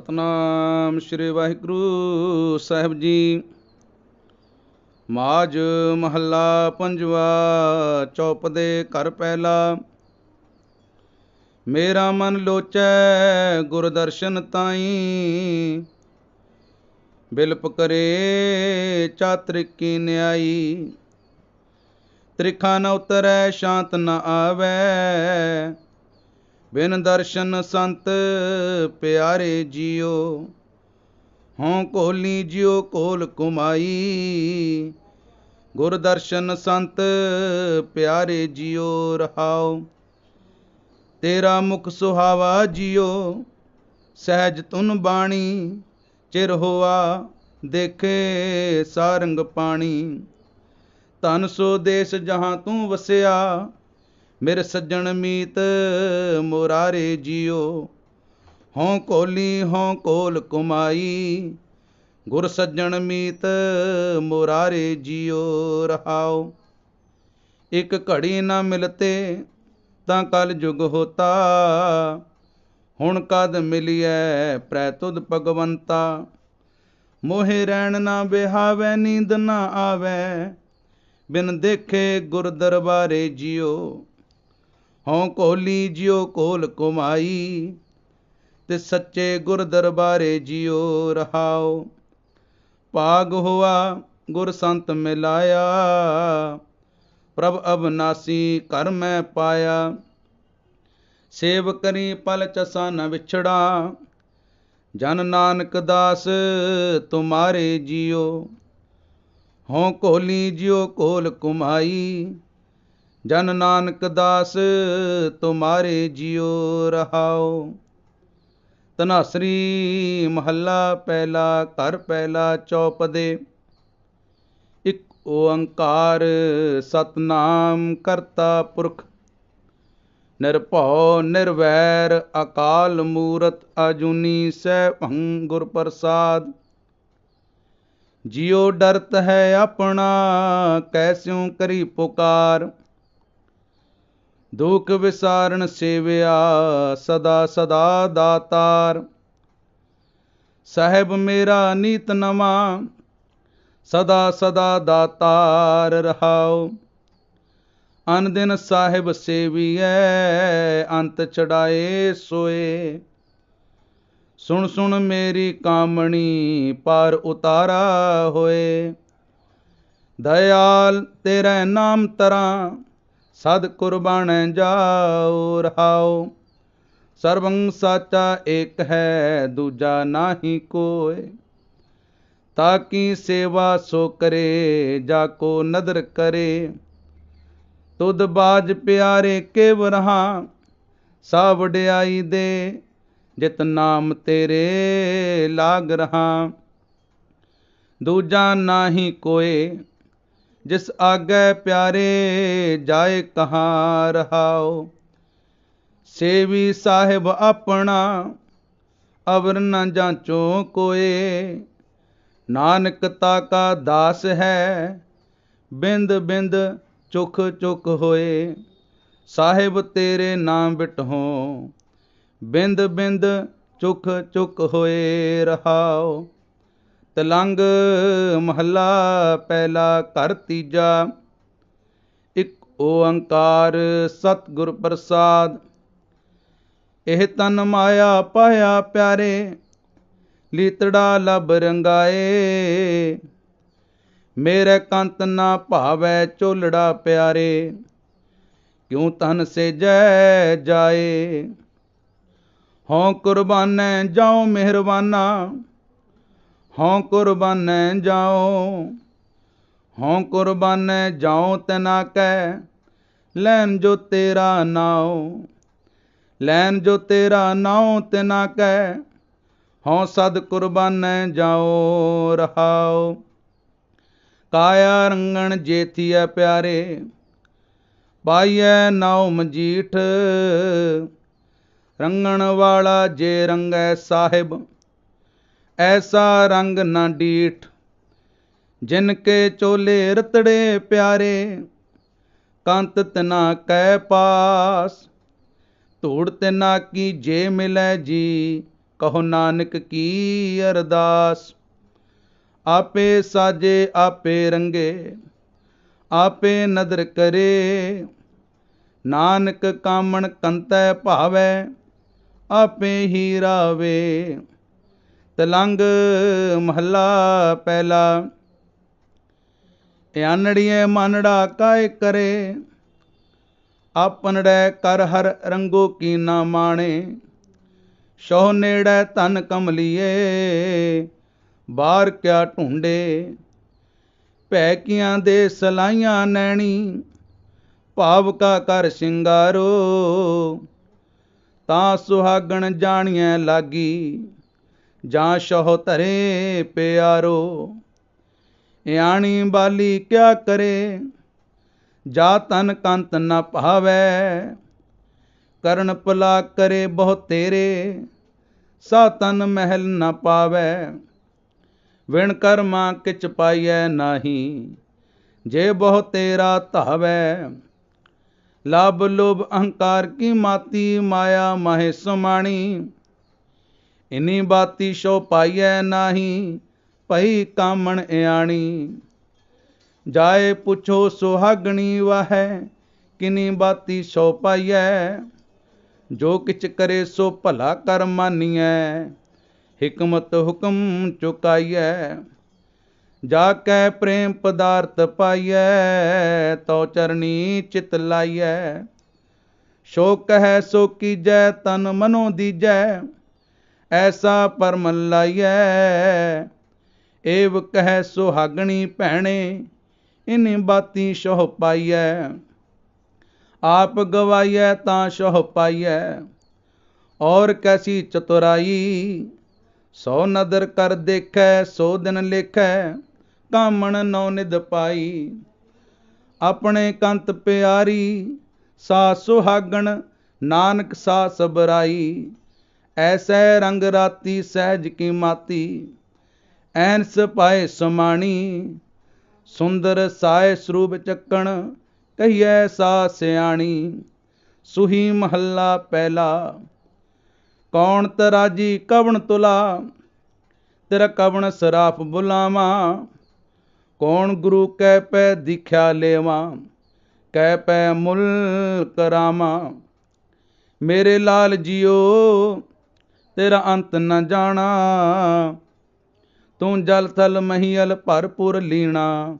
ਸਤਨਾਮ ਸ੍ਰੀ ਵਾਹਿਗੁਰੂ ਸਾਹਿਬ ਜੀ। ਮਾਜ ਮਹੱਲਾ ਪੰਜਵਾ ਚੌਪ ਦੇ ਘਰ ਪਹਿਲਾ। ਮੇਰਾ ਮਨ ਲੋਚੈ ਗੁਰ ਦਰਸ਼ਨ ਤਾਈ। ਬਿਲਪ ਕਰੇ ਚਾਤ੍ਰਿਕੀ ਨਿਆਈ। ਤ੍ਰਿਖਾ ਨ ਉਤਰੈ, ਸ਼ਾਂਤ ਨ ਆਵੈ। ਬਿਨ ਦਰਸ਼ਨ ਸੰਤ ਪਿਆਰੇ ਜੀਓ, ਹਉ ਕੋਲੀ ਜਿਉ ਕੋਲ ਕੁਮਾਈ। ਗੁਰ ਦਰਸ਼ਨ ਸੰਤ ਪਿਆਰੇ ਜੀਓ, ਰਹਾਉ। ਤੇਰਾ ਮੁਖ ਸੁਹਾਵਾ ਜੀਓ, ਸਹਿਜ ਤੁਨ ਬਾਣੀ। ਚਿਰ ਹੋਆ ਦੇਖੇ ਸਾਰੰਗ ਪਾਣੀ। ਤਨ ਸੋ ਦੇਸ ਜਹਾਂ ਤੂੰ ਵਸਿਆ ਮੇਰੇ ਸੱਜਣ ਮੀਤ ਮੁਰਾਰੇ ਜੀਓ। ਹਉ ਕੋਲੀ, ਹਉ ਕੋਲ ਕੁਮਾਈ, ਗੁਰ ਸੱਜਣ ਮੀਤ ਮੁਰਾਰੇ ਜੀਓ ਰਹਾਓ। ਇੱਕ ਘੜੀ ਨਾ ਮਿਲਤੇ ਤਾਂ ਕਲ ਜੁਗ ਹੋਤਾ, ਹੁਣ ਕਦ ਮਿਲਿਐ ਪ੍ਰੈ ਤੁਧ ਭਗਵੰਤਾ। ਮੋਹਿ ਰਹਿਣ ਨਾ ਬਿਹਾਵੈ ਨੀਂਦ ਨਾ ਆਵੈ, ਬਿਨ ਦੇਖੇ ਗੁਰ ਦਰਬਾਰੇ ਜੀਓ। ਹਉ ਕੋਲੀ ਜਿਉ ਕੋਲ ਕਮਾਈ, ਤੇ ਸੱਚੇ ਗੁਰ ਦਰਬਾਰੇ ਜਿਉ ਰਹਾਓ ਭਾਗ ਹੋਆ ਗੁਰ ਸੰਤ ਮਿਲਾਇਆ, ਪ੍ਰਭ ਅਬਨਾਸੀ ਕਰ ਮੈਂ ਪਾਇਆ। ਸੇਵ ਕਰੀ ਪਲ ਚਸਾ ਨ ਵਿਛੜਾ, ਜਨ ਨਾਨਕ ਦਾਸ ਤੁਮਾਰੇ ਜਿਉ। ਹਉ ਕੋਲੀ ਜਿਉ ਕੋਲ ਕੁਮਾਈ ਜਨ ਨਾਨਕ ਦਾਸ, ਤੁਮਾਰੇ ਜਿਉ ਰਹਾਓ ਤਨਾਸਰੀ ਮਹੱਲਾ ਪਹਿਲਾ, ਘਰ ਪਹਿਲਾ ਚੌਪਦੇ। ਇਕ ਓੰਕਾਰ ਸਤਨਾਮ ਕਰਤਾ ਪੁਰਖ। ਨਿਰਭਉ, ਨਿਰਵੈਰ, ਅਕਾਲ ਮੂਰਤ ਅਜੂਨੀ ਸੈਭੰ ਗੁਰ ਪ੍ਰਸਾਦ। ਜਿਉ ਡਰਤ ਹੈ ਆਪਣਾ ਕੈਸਿਉ ਕਰੀ ਪੁਕਾਰ। ਦੁਖ ਵਿਸਾਰਨ ਸੇਵਿਆ ਸਦਾ ਸਦਾ ਦਾਤਾਰ। ਸਾਹਿਬ ਮੇਰਾ ਨੀਤ ਨਵਾਂ, ਸਦਾ ਸਦਾ ਦਾਤਾਰ ਰਹਾਉ। ਅਨ ਦਿਨ ਸਾਹਿਬ ਸੇਵੀਐ, ਅੰਤ ਚੜਾਏ ਸੋਏ। ਸੁਣ ਸੁਣ ਮੇਰੀ ਕਾਮਣੀ ਪਰ ਉਤਾਰਾ ਹੋਏ। ਦਇਆਲ ਤੇਰਾ ਨਾਮ ਤਰਾਂ ਸਦ ਕੁਰਬਾਨ ਜਾਉ ਰਹਾਉ ਸਰਬੰ ਸਾਚਾ ਏਕ ਹੈ, ਦੂਜਾ ਨਾਹੀ ਕੋਇ ਤਾਕੀ ਸੇਵਾ ਸੋ ਕਰੇ, ਜਾ ਕੋ ਨਦਰ ਕਰੇ। ਤੁਧ ਬਾਜ ਪਿਆਰੇ ਕੇ ਵਰਹਾ ਸਾ ਵਡਿਆਈ ਦੇ। ਜਿਤ ਨਾਮ ਤੇਰੇ ਲਾਗ ਰਹਾ। ਦੂਜਾ ਨਾਹੀ ਕੋਏ ਜਿਸ ਆਗੇ ਪਿਆਰੇ ਜਾਏ ਕਹਾਂ ਰਹਾਓ। ਸੇਵੀ ਸਾਹਿਬ ਆਪਣਾ ਅਵਰ ਨ ਜਾਂਚੋ ਕੋਏ। ਨਾਨਕ ਤਾ ਕਾ ਦਾਸ ਹੈ, ਬਿੰਦ ਬਿੰਦ ਚੁਖ ਚੁਖ ਹੋਏ। ਸਾਹਿਬ ਤੇਰੇ ਨਾਮ ਬਿਟਹੋ, ਬਿੰਦ ਬਿੰਦ ਚੁਖ ਚੁਖ ਹੋਏ ਰਹਾਓ। ਤਲੰਗ ਮਹੱਲਾ ਪਹਿਲਾ ਘਰ ਤੀਜਾ, ਇੱਕ ਓੰਕਾਰ ਸਤਿਗੁਰ ਪ੍ਰਸਾਦ। ਇਹ ਤਨ ਮਾਇਆ ਪਾਇਆ ਪਿਆਰੇ, ਲੀਤੜਾ ਲਬ ਰੰਗਾਏ। ਮੇਰੇ ਕੰਤ ਨਾ ਭਾਵੈ ਝੋਲੜਾ ਪਿਆਰੇ, ਕਿਉ ਤਨ ਸੇਜੈ ਜਾਏ? ਹਉ ਕੁਰਬਾਨੈ ਜਾਉ ਮਿਹਰਬਾਨਾ ਹਉ ਕੁਰਬਾਨੈ ਜਾਉ ਹਉ ਕੁਰਬਾਨੈ ਜਾਉ ਤਨਾ ਕੈ ਲੈਨ ਜੋ ਤੇਰਾ ਨਾਉ ਲੈਨ ਜੋ ਤੇਰਾ ਨਾਉ ਤਨਾ ਕੈ, ਹਉ ਸਦ ਕੁਰਬਾਨੈ ਜਾਓ, ਰਹਾਉ। ਕਾਇਆ ਰੰਗਣ ਜੇਥੀਐ ਪਿਆਰੇ, ਪਾਈਐ ਨਾਉ ਮਜੀਠ, ਰੰਗਣ ਵਾਲਾ ਜੇ ਰੰਗੈ ਸਾਹਿਬ। ਐਸਾ ਰੰਗ ਨਾ ਡੀਠ, ਜਿਨ ਕੇ ਚੋਲੇ ਰਤੜੇ ਪਿਆਰੇ, ਕੰਤ ਤਨਾ ਕੈ ਪਾਸ, ਧੂੜ ਤਿਨਾ ਕੀ ਜੇ ਮਿਲੈ ਜੀ, ਕਹੋ ਨਾਨਕ ਕੀ ਅਰਦਾਸ। ਆਪੇ ਸਾਜੇ, ਆਪੇ ਰੰਗੇ, ਆਪੇ ਨਦਰ ਕਰੇ, ਨਾਨਕ ਕਾਮਣ ਕੰਤੈ ਭਾਵੈ, ਆਪੇ ਹੀ ਰਾਵੇ। ਤਲੰਗ ਮਹੱਲਾ ਪਹਿਲਾ। ਆਨੜੀਏ ਮਾਨੜਾ ਕਾਇ ਕਰੇ। ਆਪਨੜੈ ਕਰ ਹਰ ਰੰਗੋ ਕੀ ਨਾ ਮਾਣੇ। ਸੋ ਨੇੜੈ ਧਨ ਕਮਲੀਏ ਬਾਹਰ ਕਿਆ ਢੂੰਡੇ। ਭੈ ਕੀਆਂ ਦੇ ਸਲਾਈਆਂ ਨੈਣੀ, ਭਾਵ ਕਾ ਕਰ ਸ਼ਿੰਗਾਰੋ। ਤਾਂ ਸੁਹਾਗਣ ਜਾਣੀਐ ਲਾਗੀ। ਜਾਂ ਸ਼ਹੁ ਧਰੇ ਪਿਆਰੋ, ਇਆਣੀ ਬਾਲੀ ਕਿਆ ਕਰੇ? ਜਾ ਤਨ ਕੰਤ ਨ ਭਾਵੈ, ਕਰਨ ਪਲਾ ਕਰੇ ਬਹੁ ਤੇਰੇ, ਸਾ ਤਨ ਮਹਿਲ ਨ ਪਾਵੈ। ਵਿਣ ਕਰਮਾ ਕਿਚ ਪਾਈਐ ਨਾਹੀ, ਜੇ ਬਹੁ ਤੇਰਾ ਧਾਵੈ। ਲਾਭ ਲੋਭ ਅਹੰਕਾਰ ਕੀ ਮਾਤੀ, ਮਾਇਆ ਮਾਹਿ ਸੁਮਾਣੀ ਇਨੀ ਬਾਤੀ ਸ਼ੋ ਪਾਈਐ ਨਾਹੀ, ਭਈ ਕਾਮਣ ਇਆਣੀ। ਜਾਏ ਪੁੱਛੋ ਸੁਹਾਗਣੀ ਵਾਹੈ, ਕਿਨੀ ਬਾਤੀ ਸ਼ੋ ਪਾਈਐ। ਜੋ ਕਿਛ ਕਰੇ ਸੋ ਭਲਾ ਕਰ ਮਾਨੀਐ, ਹਕਮਤ ਹੁਕਮ ਚੁਕਾਈਐ। ਜਾ ਕੈ ਪ੍ਰੇਮ ਪਦਾਰਥ ਪਾਈਐ, ਤਉ ਚਰਣੀ ਚਿਤ ਲਾਈਐ। ਸੋ ਕਹੈ ਸੋ ਕੀਜੈ, ਤਨ ਮਨੋ ਦੀਜੈ। ਐਸਾ ਪਰਮ ਲਾਈਐ। ਏਵ ਕਹਿ ਸੁਹਾਗਣੀ ਭੈਣੇ, ਇਨੀ ਬਾਤੀ ਸੋਹ ਪਾਈਐ। ਆਪ ਗਵਾਈਐ ਤਾਂ ਸੋਹ ਪਾਈਐ। ਔਰ ਕੈਸੀ ਚਤੁਰਾਈ, ਸੋ ਨਦਰ ਕਰ ਦੇਖੈ, ਸੋ ਦਿਨ ਲੇਖੈ, ਕਾਮਣ ਨੌ ਨਿਦ ਪਾਈ। ਆਪਣੇ ਕੰਤ ਪਿਆਰੀ, ਸਾ ਸੁਹਾਗਣ, ਨਾਨਕ ਸਾ ਸਬਰਾਈ। ਐਸੈ ਰੰਗ ਰਾਤੀ ਸਹਿਜ ਕੀ ਮਾਤੀ, ਐਨਸ ਪਾਏ ਸਮਾਣੀ, ਸੁੰਦਰ ਸਾਇ ਸਰੂਪ ਚੱਕਣ, ਕਹੀਐ ਸਾ ਸਿਆਣੀ, ਸੁਹੀ ਮਹੱਲਾ ਪਹਿਲਾ ਕੌਣ ਤਰਾਜੀ ਕਵਣ ਤੁਲਾ, ਤੇਰਾ ਕਵਣ ਸਰਾਫ ਬੁਲਾਵਾ, ਕੌਣ ਗੁਰੂ ਕਹਿ ਪੈ ਦੀਖਿਆ ਲੇਵਾ ਕਹਿ ਪੈ ਮੁਲ ਕਰਾਮਾ ਮੇਰੇ ਲਾਲ ਜੀਓ ਤੇਰਾ ਅੰਤ ਨ ਜਾਣਾ। ਤੂੰ ਜਲ ਥਲ ਮਹੀਲ ਭਰਪੂਰ ਲੀਣਾ।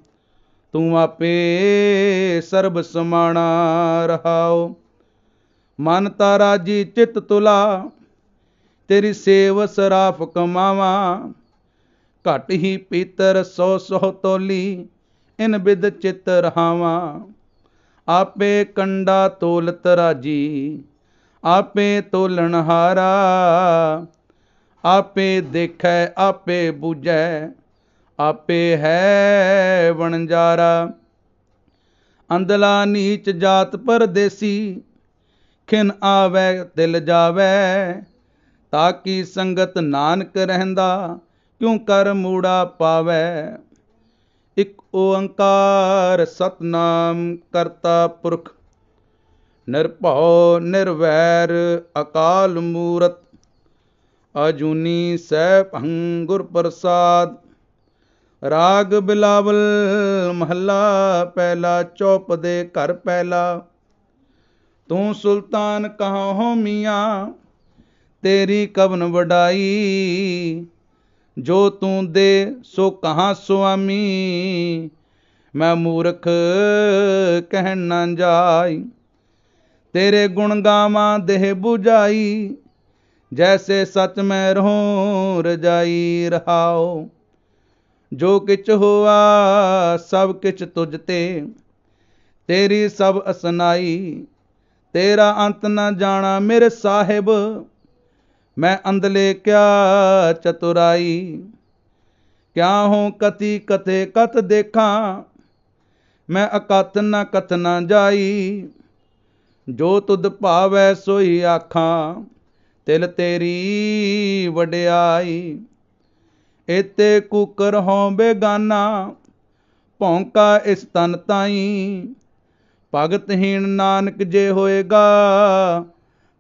ਤੂੰ ਆਪੇ ਸਰਬ ਸਮਾਣਾ ਰਹਾਓ। ਮਨ ਤਾਰਾ ਜੀ ਚਿਤ ਤੁਲਾ, ਤੇਰੀ ਸੇਵ ਸਰਾਫ ਕਮਾਵਾ। ਘਟ ਹੀ ਪੀਤਰ ਸੋ ਸੋ ਤੋਲੀ, ਇਨ ਬਿਦ ਚਿਤ ਰਹਾਵਾ। ਆਪੇ ਕੰਡਾ ਤੋਲਤ ਰਾਜੀ ਆਪੇ ਤੋਲਣ ਹਾਰਾ, ਆਪੇ ਦੇਖੈ, ਆਪੇ ਬੁਝੈ, ਆਪੇ ਹੈ ਵਣਜਾਰਾ। ਅੰਦਲਾ ਨੀਚ ਜਾਤ ਪਰਦੇਸੀ, ਖਿਨ ਆਵੈ ਦਿਲ ਜਾਵੈ, ਤਾਕੀ ਸੰਗਤ ਨਾਨਕ ਰਹਿੰਦਾ, ਕਿਉ ਕਰ ਮੂੜਾ ਪਾਵੈ? ਇਕ ਓੰਕਾਰ ਸਤਨਾਮ ਕਰਤਾ ਪੁਰਖ ਨਿਰਭਉ ਨਿਰਵੈਰ ਅਕਾਲ ਮੂਰਤ, ਅਜੂਨੀ ਸਹਿ ਭੰਗੁਰ ਪ੍ਰਸਾਦ। ਰਾਗ ਬਿਲਾਵਲ ਮਹੱਲਾ ਪਹਿਲਾ, ਚੌਪ ਦੇ ਘਰ ਪਹਿਲਾ। ਤੂੰ ਸੁਲਤਾਨ ਕਹਾਂ ਹੋ ਮੀਆਂ, ਤੇਰੀ ਕਵਨ ਵਡਾਈ। ਜੋ ਤੂੰ ਦੇ ਸੋ ਕਹਾਂ ਸੁਆਮੀ, ਮੈਂ ਮੂਰਖ ਕਹਿਣ ਨਾ ਜਾਈ। ਤੇਰੇ ਗੁਣ ਗਾਵਾਂ ਦੇਹ 부ਝਾਈ ਜੈਸੇ ਸਚ ਮੈਂ ਰਹੂੰ ਰਜਾਈ ਰਹਾਓ। ਜੋ ਕਿਛ ਹੋਆ, ਸਭ ਕਿਛ ਤੁਝ ਤੇ, ਤੇਰੀ ਸਭ ਅਸਨਾਈ। ਤੇਰਾ ਅੰਤ ਨਾ ਜਾਣਾ ਮੇਰੇ ਸਾਹਿਬ, ਮੈਂ ਅੰਦਲੇ ਕਿਆ ਚਤੁਰਾਈ। ਕਿਆ ਹੋ ਕਤੀ ਕਥੇ ਕਤ ਦੇਖਾਂ, ਮੈਂ ਅਕਤ ਨਾ ਕਥ ਨਾ ਜਾਈ। ਜੋ ਤੁਧ ਭਾਵੈ ਸੋਈ ਆਖਾਂ, ਤਿਲ ਤੇਰੀ ਵਡਿਆਈ। ਇਤੇ ਕੁਕਰ ਹੋਂ ਬੇਗਾਨਾ, ਭੌਂਕਾ ਇਸ ਤਨ ਤਾਈ। ਭਗਤਹੀਣ ਨਾਨਕ ਜੇ ਹੋਏਗਾ,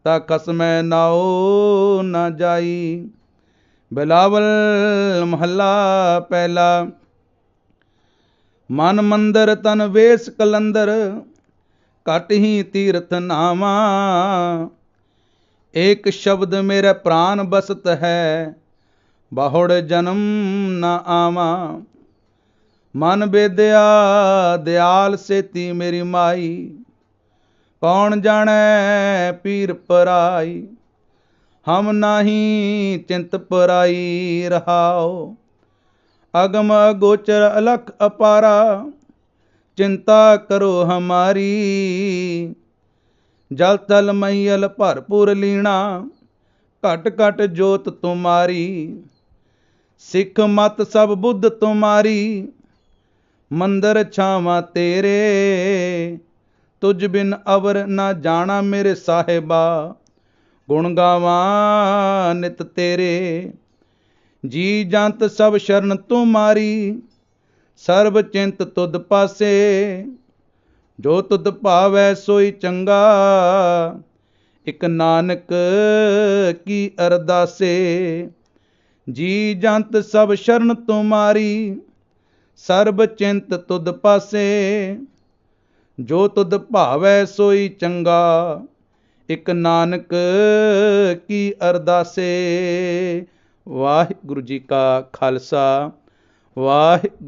ਤਾ ਖਸਮੈ ਨਾਉ ਨਾ ਜਾਈ। ਬਿਲਾਵਲ ਮਹੱਲਾ ਪਹਿਲਾ, ਮਨ ਮੰਦਰ ਤਨ ਵੇਸ ਕਲੰਦਰ। ਘਟ ਹੀ ਤੀਰਥ ਨਾਮਾ ਏਕ ਸ਼ਬਦ ਮੇਰੇ ਪ੍ਰਾਨ ਬਸਤ ਹੈ, ਬਹੁੜ ਜਨਮ ਨਾ ਆਵਾ। ਮਨ ਬੇਦਿਆ, ਦਿਆਲ ਸੇਤੀ ਮੇਰੀ ਮਾਈ। ਕੌਣ ਜਾਣੈ ਪੀਰ ਪਰਾਈ? ਹਮ ਨਾਹੀ ਚਿੰਤ ਪਰਾਈ ਰਹਾਓ ਅਗਮ ਅਗੋਚਰ ਅਲਖ ਅਪਾਰਾ। ਚਿੰਤਾ ਕਰੋ ਹਮਾਰੀ। ਜਲ ਤਲ ਮਈਲ ਭਰਪੂਰ ਲੀਣਾ, ਘਟ ਘਟ ਜੋਤ ਤੁਮਾਰੀ। ਸਿੱਖ ਮਤ ਸਭ ਬੁੱਧ ਤੁਮਾਰੀ, ਮੰਦਰ ਛਾਵਾਂ ਤੇਰੇ। ਤੁਝ ਬਿਨ ਅਵਰ ਨਾ ਜਾਣਾ ਮੇਰੇ ਸਾਹਿਬਾ, ਗੁਣ ਗਾਵਾਂ ਨਿਤ ਤੇਰੇ। ਜੀ ਜੰਤ ਸਭ ਸ਼ਰਨ ਤੁਮਾਰੀ ਸਰਬ ਚਿੰਤ ਤੁਧ ਪਾਸੇ, ਜੋ ਤੁਧ ਭਾਵੈ ਸੋਈ ਚੰਗਾ। ਇਕ ਨਾਨਕ ਕੀ ਅਰਦਾਸੇ, ਜੀ ਜੰਤ ਸਭ ਸ਼ਰਨ ਤੁਮਾਰੀ, ਸਰਬ ਚਿੰਤ ਤੁਧ ਪਾਸੇ, ਜੋ ਤੁਧ ਭਾਵੈ ਸੋਈ ਚੰਗਾ। ਇਕ ਨਾਨਕ ਕੀ ਅਰਦਾਸੇ, ਵਾਹਿਗੁਰੂ ਜੀ ਕਾ ਖਾਲਸਾ, ਵਾਹਿਗੁਰੂ